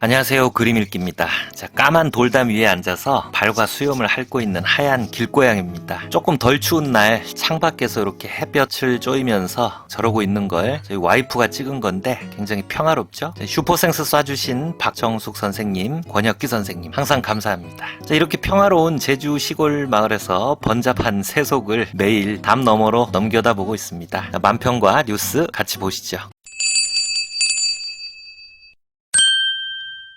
안녕하세요. 그림 읽기입니다. 자, 까만 돌담 위에 앉아서 발과 수염을 핥고 있는 하얀 길고양입니다. 조금 덜 추운 날 창밖에서 이렇게 햇볕을 쬐이면서 저러고 있는 걸 저희 와이프가 찍은 건데 굉장히 평화롭죠? 슈퍼생스 쏴주신 박정숙 선생님, 권혁기 선생님 항상 감사합니다. 자, 이렇게 평화로운 제주 시골 마을에서 번잡한 세속을 매일 담 너머로 넘겨다 보고 있습니다. 자, 만평과 뉴스 같이 보시죠.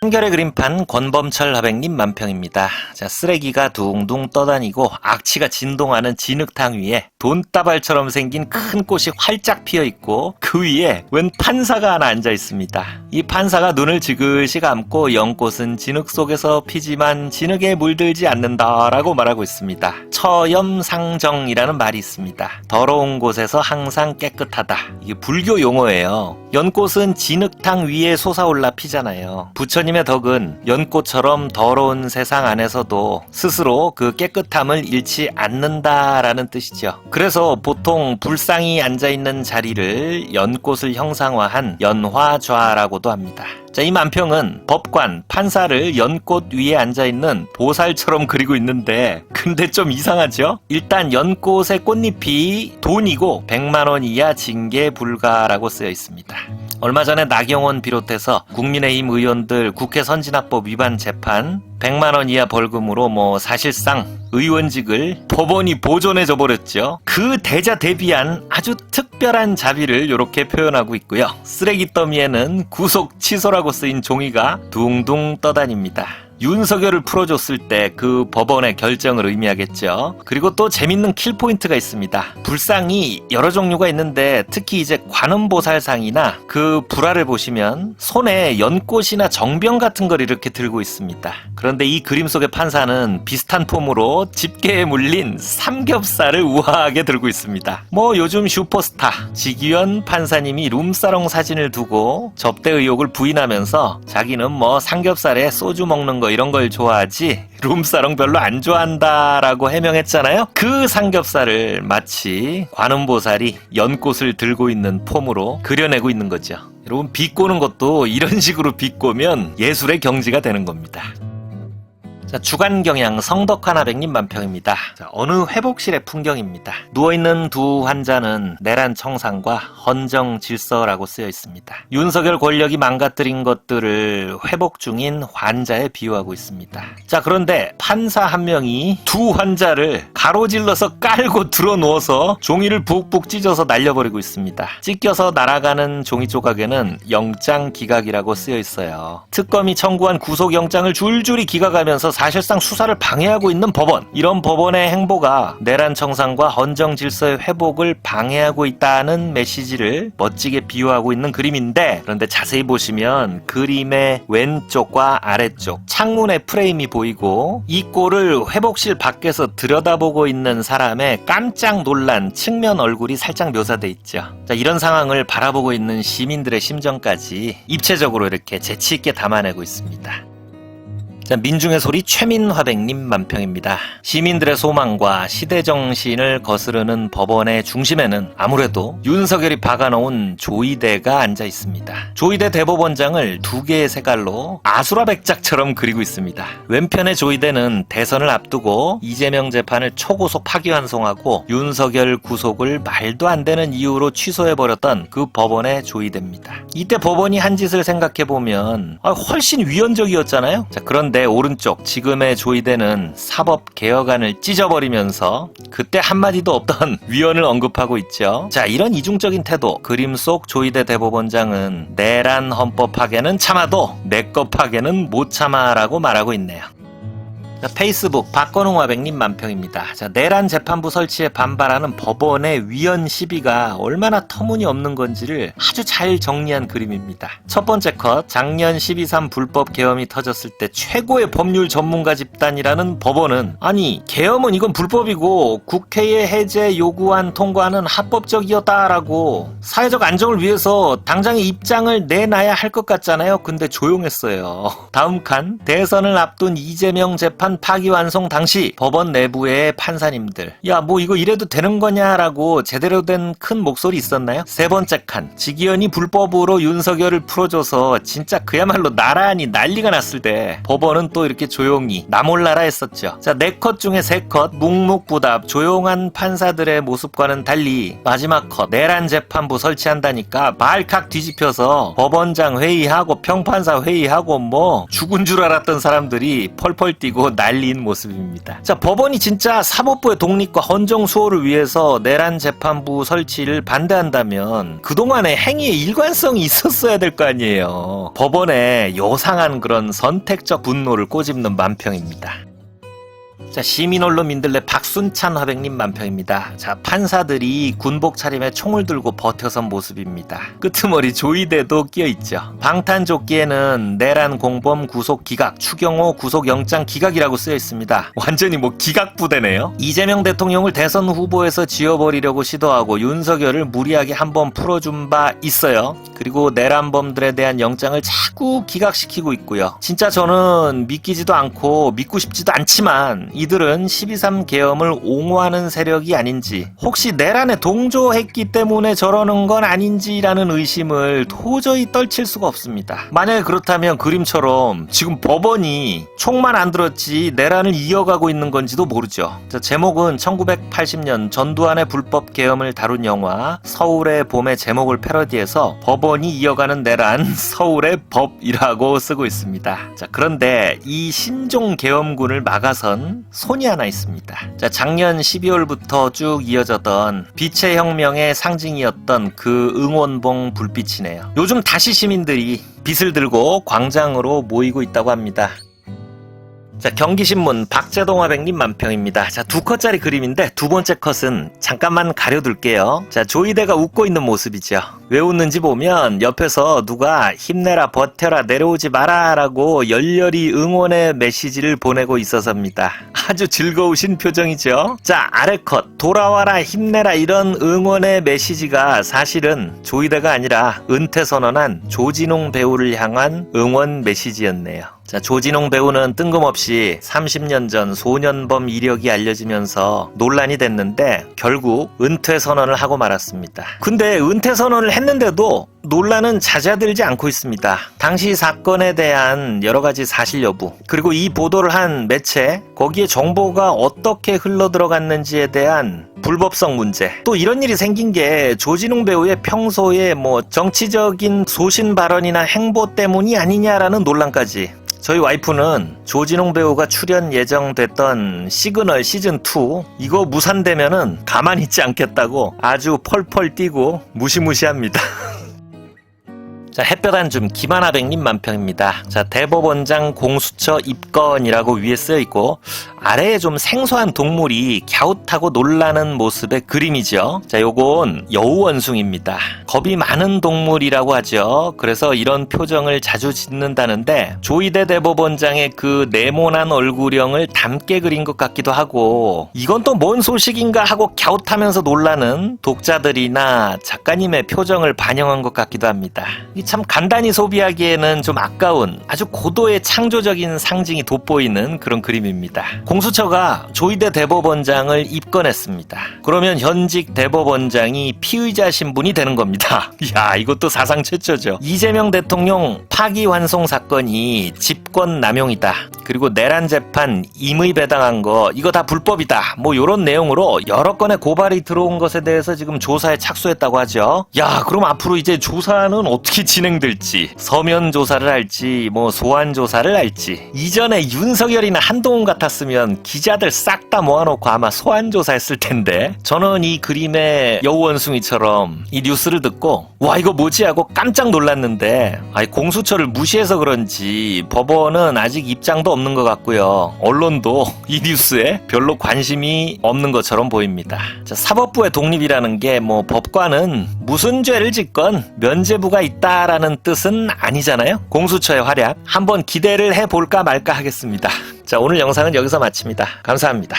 한결의 그림판 권범철 하백님 만평입니다. 자, 쓰레기가 둥둥 떠다니고 악취가 진동하는 진흙탕 위에 돈다발처럼 생긴 큰 꽃이 활짝 피어 있고 그 위에 웬 판사가 하나 앉아 있습니다. 이 판사가 눈을 지그시 감고 연꽃은 진흙 속에서 피지만 진흙에 물들지 않는다라고 말하고 있습니다. 처염상정이라는 말이 있습니다. 더러운 곳에서 항상 깨끗하다. 이게 불교 용어예요. 연꽃은 진흙탕 위에 솟아올라 피잖아요. 부처님의 덕은 연꽃처럼 더러운 세상 안에서도 스스로 그 깨끗함을 잃지 않는다라는 뜻이죠. 그래서 보통 불상이 앉아있는 자리를 연꽃을 형상화한 연화좌라고도 합니다. 자, 이 만평은 법관, 판사를 연꽃 위에 앉아있는 보살처럼 그리고 있는데, 근데 좀 이상하죠? 일단 연꽃의 꽃잎이 돈이고 100만원 이하 징계 불가라고 쓰여 있습니다. 얼마 전에 나경원 비롯해서 국민의힘 의원들 국회 선진화법 위반 재판 100만 원 이하 벌금으로 뭐 사실상 의원직을 법원이 보존해 줘 버렸죠. 그 대자 대비한 아주 특별한 자비를 이렇게 표현하고 있고요. 쓰레기 더미에는 구속 취소라고 쓰인 종이가 둥둥 떠다닙니다. 윤석열을 풀어줬을 때 그 법원의 결정을 의미하겠죠. 그리고 또 재밌는 킬 포인트가 있습니다. 불상이 여러 종류가 있는데 특히 이제 관음보살상이나 그 불화를 보시면 손에 연꽃이나 정병 같은 걸 이렇게 들고 있습니다. 그런데 이 그림 속의 판사는 비슷한 폼으로 집게에 물린 삼겹살을 우아하게 들고 있습니다. 뭐 요즘 슈퍼스타 지기현 판사님이 룸사롱 사진을 두고 접대 의혹을 부인하면서 자기는 뭐 삼겹살에 소주 먹는 거 이런 걸 좋아하지 룸사롱 별로 안 좋아한다라고 해명했잖아요. 그 삼겹살을 마치 관음보살이 연꽃을 들고 있는 폼으로 그려내고 있는 거죠. 여러분 비꼬는 것도 이런 식으로 비꼬면 예술의 경지가 되는 겁니다. 자, 주간 경향 성덕한 하백님 만평입니다. 자, 어느 회복실의 풍경입니다. 누워있는 두 환자는 내란 청산과 헌정 질서라고 쓰여 있습니다. 윤석열 권력이 망가뜨린 것들을 회복 중인 환자에 비유하고 있습니다. 자, 그런데 판사 한 명이 두 환자를 가로질러서 깔고 들어 누워서 종이를 푹푹 찢어서 날려버리고 있습니다. 찢겨서 날아가는 종이 조각에는 영장 기각이라고 쓰여 있어요. 특검이 청구한 구속영장을 줄줄이 기각하면서 사실상 수사를 방해하고 있는 법원. 이런 법원의 행보가 내란 청산과 헌정 질서의 회복을 방해하고 있다는 메시지를 멋지게 비유하고 있는 그림인데 그런데 자세히 보시면 그림의 왼쪽과 아래쪽 창문의 프레임이 보이고 이 꼴을 회복실 밖에서 들여다보고 있는 사람의 깜짝 놀란 측면 얼굴이 살짝 묘사돼 있죠. 자, 이런 상황을 바라보고 있는 시민들의 심정까지 입체적으로 이렇게 재치 있게 담아내고 있습니다. 자, 민중의 소리 최민화백님 만평입니다. 시민들의 소망과 시대 정신을 거스르는 법원의 중심에는 아무래도 윤석열이 박아놓은 조이대가 앉아 있습니다. 조이대 대법원장을 두 개의 색깔로 아수라 백작처럼 그리고 있습니다. 왼편의 조이대는 대선을 앞두고 이재명 재판을 초고속 파기환송하고 윤석열 구속을 말도 안 되는 이유로 취소해버렸던 그 법원의 조이대입니다. 이때 법원이 한 짓을 생각해보면 아, 훨씬 위헌적이었잖아요. 자, 그런데 오른쪽 지금의 조이대는 사법 개혁안을 찢어버리면서 그때 한마디도 없던 위헌을 언급하고 있죠. 자, 이런 이중적인 태도, 그림 속 조이대 대법원장은 내란 헌법 파괴는 참아도 내 것 파괴는 못 참아라고 말하고 있네요. 자, 페이스북 박건웅 화백님 만평입니다. 자, 내란 재판부 설치에 반발하는 법원의 위헌 시비가 얼마나 터무니없는 건지를 아주 잘 정리한 그림입니다. 첫 번째 컷, 작년 12.3 불법 계엄이 터졌을 때 최고의 법률 전문가 집단이라는 법원은 아니 계엄은 이건 불법이고 국회의 해제 요구안 통과는 합법적이었다라고 사회적 안정을 위해서 당장의 입장을 내놔야 할 것 같잖아요. 근데 조용했어요. 다음 칸, 대선을 앞둔 이재명 재판 법안 파기환송 당시 법원 내부의 판사님들 야 뭐 이거 이래도 되는 거냐라고 제대로 된 큰 목소리 있었나요? 세 번째 칸 지기현이 불법으로 윤석열을 풀어줘서 진짜 그야말로 나란히 난리가 났을 때 법원은 또 이렇게 조용히 나몰라라 했었죠. 자 네 컷 중에 세 컷 묵묵부답 조용한 판사들의 모습과는 달리 마지막 컷 내란 재판부 설치한다니까 말칵 뒤집혀서 법원장 회의하고 평판사 회의하고 뭐 죽은 줄 알았던 사람들이 펄펄 뛰고 난리인 모습입니다. 자 법원이 진짜 사법부의 독립과 헌정 수호를 위해서 내란 재판부 설치를 반대한다면 그동안의 행위의 일관성이 있었어야 될 거 아니에요. 법원에 요상한 그런 선택적 분노를 꼬집는 만평입니다. 자, 시민 언론 민들 내 박순찬 화백님 만평입니다. 자, 판사들이 군복 차림에 총을 들고 버텨선 모습입니다. 끄트머리 조이대도 끼어있죠. 방탄조끼에는 내란 공범 구속 기각, 추경호 구속 영장 기각이라고 쓰여 있습니다. 완전히 뭐 기각 부대네요. 이재명 대통령을 대선 후보에서 지워버리려고 시도하고 윤석열을 무리하게 한번 풀어준 바 있어요. 그리고 내란범들에 대한 영장을 자꾸 기각시키고 있고요. 진짜 저는 믿기지도 않고 믿고 싶지도 않지만 이들은 12.3 계엄을 옹호하는 세력이 아닌지 혹시 내란에 동조했기 때문에 저러는 건 아닌지라는 의심을 도저히 떨칠 수가 없습니다. 만약에 그렇다면 그림처럼 지금 법원이 총만 안 들었지 내란을 이어가고 있는 건지도 모르죠. 자, 제목은 1980년 전두환의 불법 계엄을 다룬 영화 서울의 봄의 제목을 패러디해서 법원이 이어가는 내란 서울의 법이라고 쓰고 있습니다. 자, 그런데 이 신종 계엄군을 막아선 손이 하나 있습니다. 자, 작년 12월부터 쭉 이어졌던 빛의 혁명의 상징이었던 그 응원봉 불빛이네요. 요즘 다시 시민들이 빛을 들고 광장으로 모이고 있다고 합니다. 자, 경기신문 박재동 화백님 만평입니다. 자, 두 컷짜리 그림인데 두 번째 컷은 잠깐만 가려둘게요. 자, 조이대가 웃고 있는 모습이죠. 왜 웃는지 보면 옆에서 누가 힘내라, 버텨라, 내려오지 마라 라고 열렬히 응원의 메시지를 보내고 있어서입니다. 아주 즐거우신 표정이죠. 자, 아래 컷, 돌아와라, 힘내라 이런 응원의 메시지가 사실은 조이대가 아니라 은퇴 선언한 조진웅 배우를 향한 응원 메시지였네요. 자, 조진웅 배우는 뜬금없이 30년 전 소년범 이력이 알려지면서 논란이 됐는데 결국 은퇴 선언을 하고 말았습니다. 근데 은퇴 선언을 했는데도 논란은 잦아들지 않고 있습니다. 당시 사건에 대한 여러 가지 사실 여부, 그리고 이 보도를 한 매체, 거기에 정보가 어떻게 흘러 들어갔는지에 대한 불법성 문제. 또 이런 일이 생긴 게 조진웅 배우의 평소에 뭐 정치적인 소신 발언이나 행보 때문이 아니냐라는 논란까지 저희 와이프는 조진웅 배우가 출연 예정됐던 시그널 시즌2 이거 무산되면은 가만히 있지 않겠다고 아주 펄펄 뛰고 무시무시합니다. 자, 햇볕 한 줌 김하나백님 만평입니다. 자, 대법원장 공수처 입건이라고 위에 쓰여 있고 아래에 좀 생소한 동물이 갸웃하고 놀라는 모습의 그림이죠. 자, 요건 여우원숭입니다. 겁이 많은 동물이라고 하죠. 그래서 이런 표정을 자주 짓는다는데 조이대 대법원장의 그 네모난 얼굴형을 닮게 그린 것 같기도 하고 이건 또 뭔 소식인가 하고 갸웃하면서 놀라는 독자들이나 작가님의 표정을 반영한 것 같기도 합니다. 이 참 간단히 소비하기에는 좀 아까운 아주 고도의 창조적인 상징이 돋보이는 그런 그림입니다. 공수처가 조이대 대법원장을 입건했습니다. 그러면 현직 대법원장이 피의자 신분이 되는 겁니다. 이야, 이것도 사상 최초죠. 이재명 대통령 파기환송 사건이 집 권 남용이다. 그리고 내란 재판 임의 배당한 거 이거 다 불법이다. 뭐 이런 내용으로 여러 건의 고발이 들어온 것에 대해서 지금 조사에 착수했다고 하죠. 야, 그럼 앞으로 이제 조사는 어떻게 진행될지 서면 조사를 할지 뭐 소환 조사를 할지 이전에 윤석열이나 한동훈 같았으면 기자들 싹 다 모아놓고 아마 소환 조사했을 텐데 저는 이 그림의 여우원숭이처럼 이 뉴스를 듣고 와 이거 뭐지 하고 깜짝 놀랐는데 아니 공수처를 무시해서 그런지 법원 은 아직 입장도 없는 것 같고요. 언론도 이 뉴스에 별로 관심이 없는 것처럼 보입니다. 자, 사법부의 독립이라는 게 뭐 법관은 무슨 죄를 짓건 면죄부가 있다라는 뜻은 아니잖아요. 공수처의 활약 한번 기대를 해볼까 말까 하겠습니다. 자 오늘 영상은 여기서 마칩니다. 감사합니다